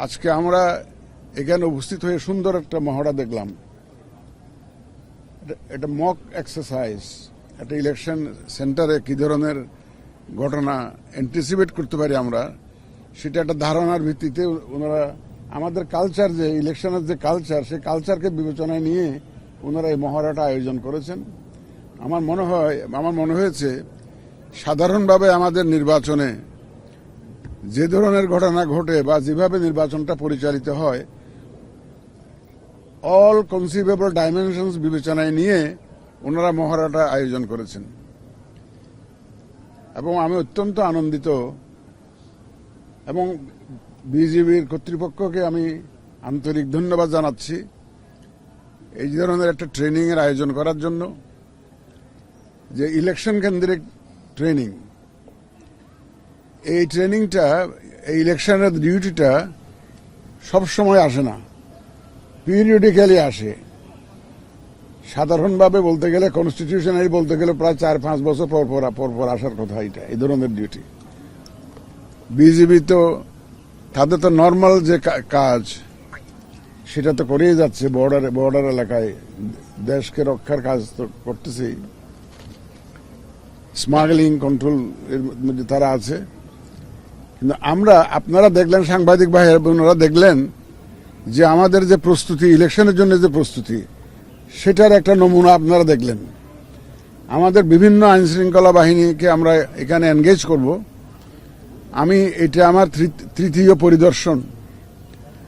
আজকে আমরা এখানে উপস্থিত হয়ে সুন্দর একটা মহড়া দেখলাম। এটা- মক এক্সারসাইজ একটা ইলেকশন সেন্টারে কি ধরনের ঘটনা অ্যান্টিসিপেট করতে পারি আমরা, সেটা একটা ধারণার ভিত্তিতে ওনারা আমাদের কালচার যে ইলেকশনের যে কালচার সেই কালচারকে বিবেচনায় নিয়ে ওনারা এই মহড়াটা আয়োজন করেছেন। আমার মনে হয় আমার মনে হয়েছে, সাধারণভাবে আমাদের নির্বাচনে যে ধরনের ঘটনা ঘটে বা যেভাবে নির্বাচনটা পরিচালিত হয় অল কনসিভেবল ডাইমেনশনস বিবেচনায় নিয়ে ওনারা মহড়াটা আয়োজন করেছেন। এবং আমি অত্যন্ত আনন্দিত এবং বিজেপির কর্তৃপক্ষকে আমি আন্তরিক ধন্যবাদ জানাচ্ছি এই ধরনের একটা ট্রেনিং এর আয়োজন করার জন্য, যে ইলেকশন কেন্দ্রিক ট্রেনিং এই ট্রেনিংটা এই ইলেকশনের ডিউটিটা সব সময় আসে না। পিরিয়ডিক্যালি আসে। সাধারণভাবে বলতে গেলে কনস্টিটিউশনারি বলতে গেলে প্রায় চার পাঁচ বছর পর পর পর পর আসার কথা এটা এই ধরনের ডিউটি বিজেপি তো, তাদের তো নর্মাল যে কাজ, সেটা তো করেই যাচ্ছে বর্ডার বর্ডার এলাকায়। দেশকে রক্ষার কাজ তো করতেছেই। স্মাগলিং কন্ট্রোল এর মধ্যে তারা আছে। কিন্তু আমরা, আপনারা দেখলেন, সাংবাদিক ভাই বোনেরা দেখলেন যে আমাদের যে প্রস্তুতি, ইলেকশনের জন্য যে প্রস্তুতি, সেটার একটা নমুনা আপনারা দেখলেন। আমাদের বিভিন্ন আইন শৃঙ্খলা বাহিনীকে আমরা এখানে এনগেজ করব। আমি, এটা আমার তৃতীয় পরিদর্শন।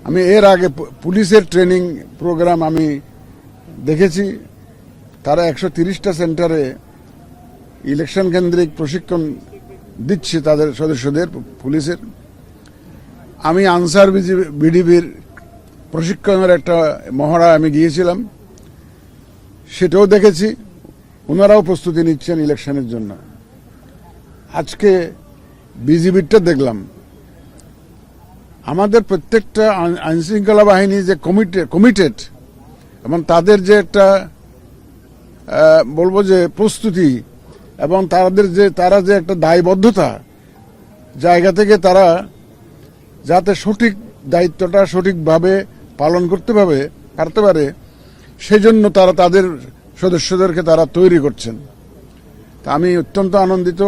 আমি এর আগে পুলিশের ট্রেনিং প্রোগ্রাম আমি দেখেছি। তারা একশো তিরিশটা সেন্টারে ইলেকশন কেন্দ্রিক প্রশিক্ষণ দিচ্ছে তাদের সদস্যদের, পুলিশের। আমি আনসার বিডিবির প্রশিক্ষণের একটা মহড়া আমি গিয়েছিলাম। সেটাও দেখেছি। ওনারাও প্রস্তুতি নিচ্ছেন ইলেকশনের জন্য। আজকে বিজিবিরটা দেখলাম। আমাদের প্রত্যেকটা আইনশৃঙ্খলা বাহিনী যে কমিটে কমিটেড এবং তাদের যে একটা বলব যে প্রস্তুতি এবং তাদের যে, তারা যে একটা দায়বদ্ধতা, জায়গা থেকে তারা যাতে সঠিক দায়িত্বটা সঠিকভাবে পালন করতে পারে পারতে পারে, সেজন্য তারা তাদের সদস্যদেরকে তারা তৈরি করছেন। তা আমি অত্যন্ত আনন্দিত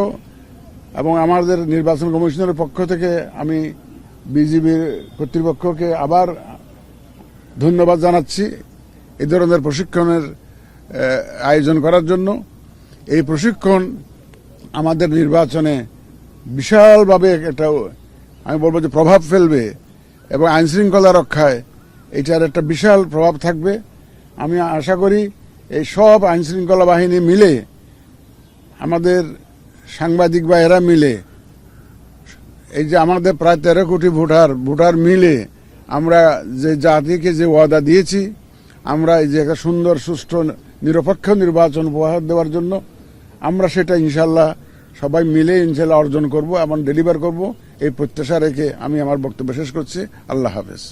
এবং আমাদের নির্বাচন কমিশনের পক্ষ থেকে আমি বিজিবির কর্তৃপক্ষকে আবার ধন্যবাদ জানাচ্ছি। এই ধরনের প্রশিক্ষণের আয়োজন করার জন্য। এই প্রশিক্ষণ আমাদের নির্বাচনে বিশালভাবে একটা, আমি বলব যে প্রভাব ফেলবে এবং আইন শৃঙ্খলা রক্ষায় এটার একটা বিশাল প্রভাব থাকবে। আমি আশা করি এই সব আইন শৃঙ্খলা বাহিনী মিলে, আমাদের সাংবাদিক বা এরা মিলে, এই যে আমাদের প্রায় তেরো কোটি ভোটার ভোটার মিলে আমরা যে জাতিকে যে ওয়াদা দিয়েছি, আমরা এই যে একটা সুন্দর, সুষ্ঠু, নিরপেক্ষ নির্বাচন উপহার দেওয়ার জন্য আমরা সেটা ইনশাল্লাহ সবাই মিলে ইনশাল্লাহ অর্জন করব এবং ডেলিভার করব। এই প্রত্যাশা রেখে আমি আমার বক্তব্য শেষ করছি। আল্লাহ হাফেজ।